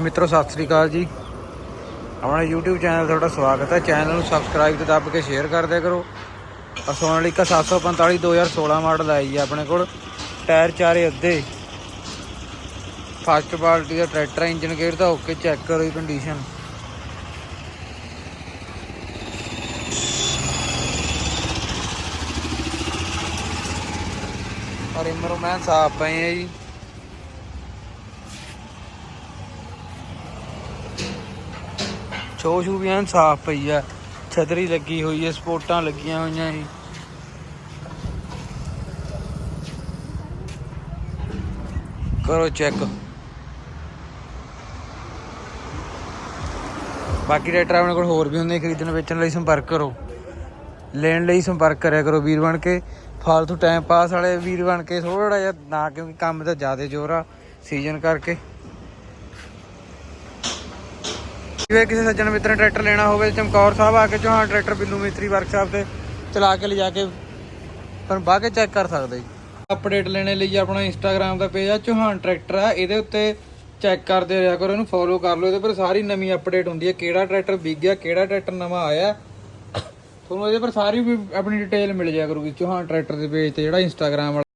ਮਿੱਤਰੋ, ਸਤਿ ਸ੍ਰੀ ਅਕਾਲ ਜੀ। ਆਪਣਾ YouTube ਚੈਨਲ ਤੁਹਾਡਾ ਸਵਾਗਤ ਹੈ। ਚੈਨਲ ਨੂੰ ਸਬਸਕ੍ਰਾਈਬ ਤੇ ਦੱਬ ਕੇ ਸ਼ੇਅਰ ਕਰ ਦਿਆ ਕਰੋ। ਆ ਸੋਨਾਲੀਕਾ 745 2016 ਮਾਡਲ ਆਈ ਹੈ ਆਪਣੇ ਕੋਲ। ਟਾਇਰ ਚਾਰੇ ਅੱਧੇ। ਫਸਟ ਪਾਰਟੀ ਦਾ ਟਰੈਕਟਰ ਇੰਜਨ ਗੇਅਰ ਦਾ ਓਕੇ ਚੈੱਕ ਕਰੋ ਜੀ ਕੰਡੀਸ਼ਨ ਔਰ ਇਮਰੋ ਮੈਂ ਸਾਫ਼ ਪਏ ਆ ਜੀ। ਛੋ ਛੂ ਵੀ ਐਨ ਸਾਫ਼ ਪਈ ਆ। ਛਤਰੀ ਲੱਗੀ ਹੋਈ ਹੈ ਸਪੋਰਟਾਂ ਲੱਗੀਆਂ ਹੋਈਆਂ ਜੀ ਕਰੋ ਚੈੱਕ। ਬਾਕੀ ਰੇਟਰ ਆਪਣੇ ਕੋਲ ਹੋਰ ਵੀ ਹੁੰਦੇ ਖਰੀਦਣ ਵੇਚਣ ਲਈ ਸੰਪਰਕ ਕਰੋ। ਲੈਣ ਲਈ ਸੰਪਰਕ ਕਰਿਆ ਕਰੋ ਵੀਰ ਬਣ ਕੇ। ਫਾਲਤੂ ਟਾਈਮ ਪਾਸ ਵਾਲੇ ਵੀਰ ਬਣ ਕੇ ਥੋੜਾ ਜਿਹਾ ਨਾ, ਕਿਉਂਕਿ ਕੰਮ ਦਾ ਜ਼ਿਆਦਾ ਜ਼ੋਰ ਆ ਸੀਜ਼ਨ ਕਰਕੇ। ਜਿਵੇਂ ਕਿਸੇ ਸੱਜਣ ਮਿੱਤਰ ਨੇ ਟਰੈਕਟਰ ਲੈਣਾ ਹੋਵੇ, ਚਮਕੌਰ ਸਾਹਿਬ ਆ ਕੇ ਚੌਹਾਨ ਟਰੈਕਟਰ ਬਿੱਲੂ ਮਿਸਤਰੀ ਵਰਕਸ਼ਾਪ ਤੇ ਚਲਾ ਕੇ ਲਿਜਾ ਕੇ ਪਰ ਬਾਅਦ ਕੇ ਚੈੱਕ ਕਰ ਸਕਦੇ ਜੀ। ਅਪਡੇਟ ਲੈਣੇ ਲਈ ਆਪਣਾ ਇੰਸਟਾਗ੍ਰam ਦਾ ਪੇਜ ਆ, ਚੌਹਾਨ ਟਰੈਕਟਰ ਆ, ਇਹਦੇ ਉੱਤੇ ਚੈੱਕ ਕਰਦੇ ਰਿਹਾ ਕਰੋ, ਇਹਨੂੰ ਫੋਲੋ ਕਰ ਲਓ, ਇਹਦੇ ਪਰ ਸਾਰੀ ਨਵੀਂ ਅਪਡੇਟ ਹੁੰਦੀ ਹੈ ਕਿਹੜਾ ਟਰੈਕਟਰ ਵਿਕ ਗਿਆ ਕਿਹੜਾ ਟਰੈਕਟਰ ਨਵਾਂ ਆਇਆ। ਤੁਹਾਨੂੰ ਇਹਦੇ ਪਰ ਸਾਰੀ ਵੀ ਆਪਣੀ ਡਿਟੇਲ ਮਿਲ ਜਾਇਆ ਕਰੂਗੀ, ਚੌਹਾਨ ਟਰੈਕਟਰ ਦੇ ਪੇਜ ਤੇ ਜਿਹੜਾ ਇੰਸਟਾਗ੍ਰam ਵਾਲਾ